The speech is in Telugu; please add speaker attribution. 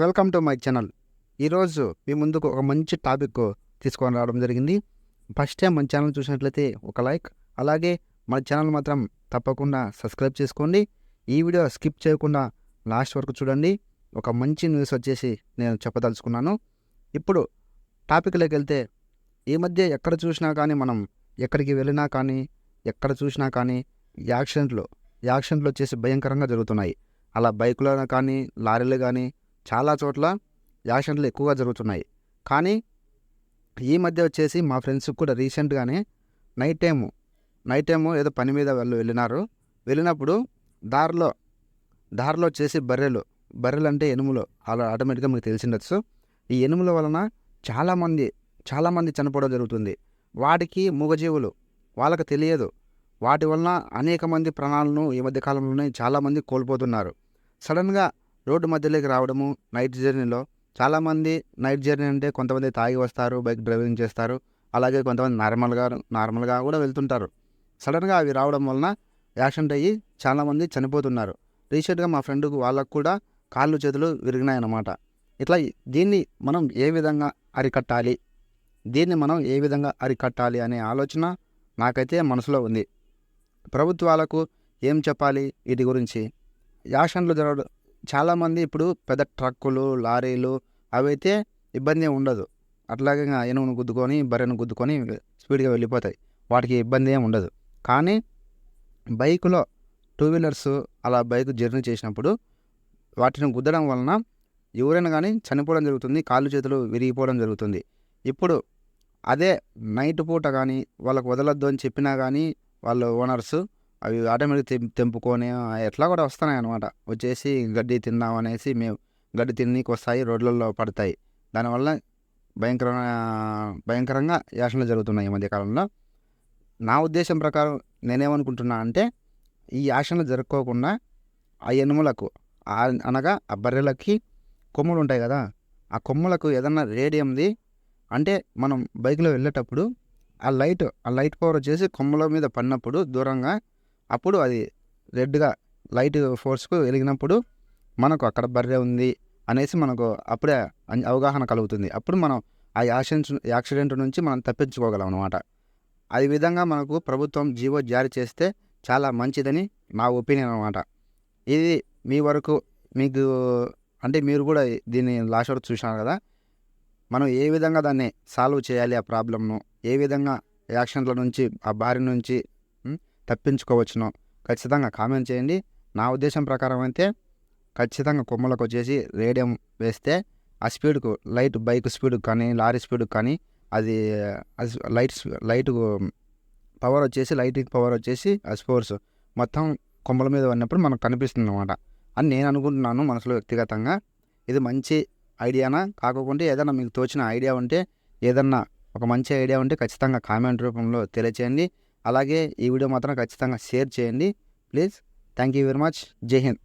Speaker 1: Welcome to my channel. ఈరోజు మీ ముందుకు ఒక మంచి టాపిక్ తీసుకొని రావడం జరిగింది. ఫస్ట్ టైం మన ఛానల్ చూసినట్లయితే ఒక లైక్ అలాగే మన ఛానల్ మాత్రం తప్పకుండా సబ్స్క్రైబ్ చేసుకోండి. ఈ వీడియో స్కిప్ చేయకుండా లాస్ట్ వరకు చూడండి. ఒక మంచి న్యూస్ వచ్చేసి నేను చెప్పదలుచుకున్నాను. ఇప్పుడు టాపిక్లోకి వెళ్తే ఈ మధ్య ఎక్కడ చూసినా కానీ మనం ఎక్కడికి వెళ్ళినా కానీ ఎక్కడ చూసినా కానీ యాక్సిడెంట్లు యాక్సిడెంట్లు వచ్చేసి భయంకరంగా జరుగుతున్నాయి. అలా బైకులో కానీ లారీలు కానీ చాలా చోట్ల యాక్సిడెంట్లు ఎక్కువగా జరుగుతున్నాయి. కానీ ఈ మధ్య వచ్చేసి మా ఫ్రెండ్స్ కూడా రీసెంట్గానే నైట్ టైము నైట్ టైము ఏదో పని మీద వాళ్ళు వెళ్ళినారు. వెళ్ళినప్పుడు దారిలో దారిలో వచ్చేసి బర్రెలు బర్రెలు అంటే ఎనుములు. అలా ఆటోమేటిక్గా మీకు తెలిసిండొచ్చు. ఈ ఎనుముల వలన చాలామంది చాలామంది చనిపోవడం జరుగుతుంది. వాటికి మూగజీవులు వాళ్ళకి తెలియదు. వాటి వలన అనేక మంది ప్రాణాలను ఈ మధ్య కాలంలోనే చాలామంది కోల్పోతున్నారు. సడన్గా రోడ్డు మధ్యలోకి రావడము నైట్ జర్నీలో చాలామంది నైట్ జర్నీ అంటే కొంతమంది తాగి వస్తారు బైక్ డ్రైవింగ్ చేస్తారు. అలాగే కొంతమంది నార్మల్గా నార్మల్గా కూడా వెళ్తుంటారు. సడన్గా అవి రావడం వలన యాక్సిడెంట్ అయ్యి చాలామంది చనిపోతున్నారు. రీసెంట్గా మా ఫ్రెండ్కు వాళ్ళకు కూడా కాళ్ళు చేతులు విరిగినాయన్నమాట. ఇట్లా దీన్ని మనం ఏ విధంగా అరికట్టాలి? దీన్ని మనం ఏ విధంగా అరికట్టాలి అనే ఆలోచన నాకైతే మనసులో ఉంది. ప్రభుత్వాలకు ఏం చెప్పాలి? వీటి గురించి యాక్సిడెంట్లు జరగడం చాలామంది ఇప్పుడు పెద్ద ట్రక్కులు లారీలు అవైతే ఇబ్బంది ఏం ఉండదు. అట్లాగే ఎనుగును గుద్దుకొని బర్రెను గుద్దుకొని స్పీడ్గా వెళ్ళిపోతాయి. వాటికి ఇబ్బంది ఏం ఉండదు. కానీ బైకులో టూ వీలర్స్ అలా బైక్ జర్నీ చేసినప్పుడు వాటిని గుద్దడం వలన ఎవరైనా కానీ చనిపోవడం జరుగుతుంది కాళ్ళు చేతులు విరిగిపోవడం జరుగుతుంది. ఇప్పుడు అదే నైట్ పూట కానీ వాళ్ళకు వదలొద్దు అని చెప్పినా కానీ వాళ్ళ ఓనర్స్ అవి ఆటోమేటిక్ తెం తెంపుకొని ఎట్లా కూడా వస్తున్నాయి అనమాట వచ్చేసి గడ్డి తిందాం అనేసి మేము గడ్డి తిన్నీకి వస్తాయి రోడ్లలో పడతాయి. దానివల్ల భయంకర భయంకరంగా యాక్షన్లు జరుగుతున్నాయి ఈ మధ్యకాలంలో నా ఉద్దేశం ప్రకారం నేనేమనుకుంటున్నా అంటే ఈ యాక్షన్లు జరుపుకోకుండా ఆ ఎనుములకు అనగా ఆ బర్రెలకి కొమ్ములు ఉంటాయి కదా ఆ కొమ్ములకు ఏదన్నా రేడియంది అంటే మనం బైక్లో వెళ్ళేటప్పుడు ఆ లైట్ ఆ లైట్ పవర్ వచ్చేసి కొమ్మల మీద పడినప్పుడు దూరంగా అప్పుడు అది రెడ్గా లైట్ ఫోర్స్కు వెలిగినప్పుడు మనకు అక్కడ బర్రె ఉంది అనేసి మనకు అప్పుడే అవగాహన కలుగుతుంది. అప్పుడు మనం ఆ యాక్సిడెంట్ యాక్సిడెంట్ నుంచి మనం తప్పించుకోగలం అనమాట అది విధంగా మనకు ప్రభుత్వం జీవో జారీ చేస్తే చాలా మంచిదని నా ఒపీనియన్ అనమాట ఇది మీ వరకు మీకు అంటే మీరు కూడా దీన్ని లాస్ట్ వరకు చూసినారు కదా? మనం ఏ విధంగా దాన్ని సాల్వ్ చేయాలి ఆ ప్రాబ్లమ్ను? ఏ విధంగా యాక్షన్ల నుంచి ఆ బారి నుంచి తప్పించుకోవచ్చును. ఖచ్చితంగా కామెంట్ చేయండి. నా ఉద్దేశం ప్రకారం అయితే ఖచ్చితంగా కొమ్మలకు వచ్చేసి రేడియం వేస్తే ఆ స్పీడ్కు లైట్ బైక్ స్పీడ్కి కానీ లారీ స్పీడ్కి కానీ అది అది లైట్ లైట్ పవర్ వచ్చేసి లైటింగ్ పవర్ వచ్చేసి ఆ స్పోర్ట్స్ మొత్తం కొమ్మల మీద ఉన్నప్పుడు మనకు కనిపిస్తుంది అనమాట అని నేను అనుకుంటున్నాను మనసులో వ్యక్తిగతంగా. ఇది మంచి ఐడియానా? కాకపోతే ఏదైనా మీకు తోచిన ఐడియా ఉంటే ఏదన్నా ఒక మంచి ఐడియా ఉంటే ఖచ్చితంగా కామెంట్ రూపంలో తెలియచేయండి. అలాగే ఈ వీడియో మాత్రం ఖచ్చితంగా షేర్ చేయండి. Please. Thank you very much. జై హింద్.